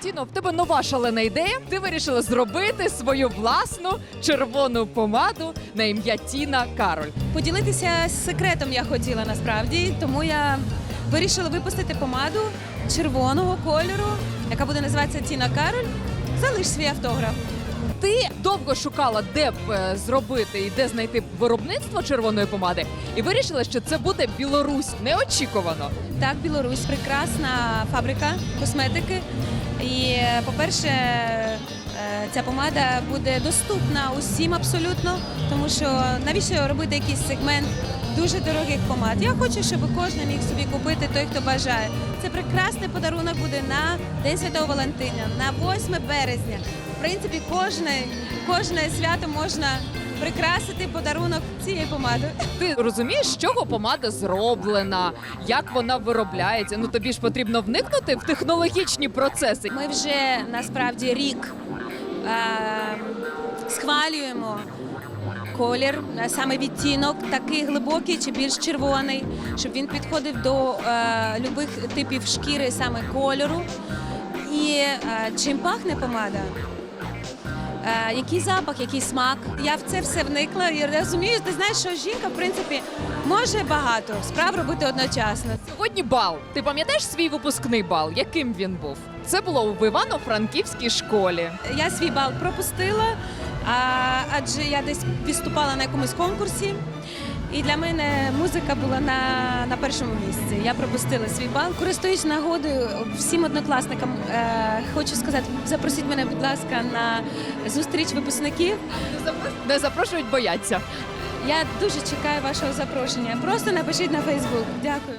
Тіно, в тебе нова шалена ідея. Ти вирішила зробити свою власну червону помаду на ім'я Тіна Кароль. Поділитися секретом я хотіла насправді, тому я вирішила випустити помаду червоного кольору, яка буде називатися Тіна Кароль. Залиш свій автограф. Ти довго шукала, де б е, зробити і де знайти виробництво червоної помади, і вирішила, що це буде Білорусь. Неочікувано. Так, Білорусь прекрасна фабрика косметики. І, е, по-перше, ця помада буде доступна усім абсолютно, тому що навіщо робити якийсь сегмент дуже дорогих помад? Я хочу, щоб кожен міг собі купити той, хто бажає. Це прекрасний подарунок буде на День Святого Валентина, на 8 березня. В принципі, кожне, кожне свято можна прикрасити подарунок цією помадою. Ти розумієш, з чого помада зроблена, як вона виробляється. Ну тобі ж потрібно вникнути в технологічні процеси. Ми вже насправді рік е, схвалюємо колір, е, саме відтінок, такий глибокий чи більш червоний, щоб він підходив до е, любих типів шкіри, саме кольору. І е, чим пахне помада? Е, який запах, який смак. Я в це все вникла і розумію, ти знаєш, що жінка, в принципі, може багато справ робити одночасно. Сьогодні бал. Ти пам'ятаєш свій випускний бал? Яким він був? Це було в Івано-Франківській школі. Я свій бал пропустила, а, адже я десь виступала на якомусь конкурсі. І для мене музика була на, на першому місці. Я пропустила свій бал. Користуюсь нагодою всім однокласникам. Е, хочу сказати, запросіть мене, будь ласка, на зустріч випускників. Не запрошують, бояться. Я дуже чекаю вашого запрошення. Просто напишіть на Фейсбук. Дякую.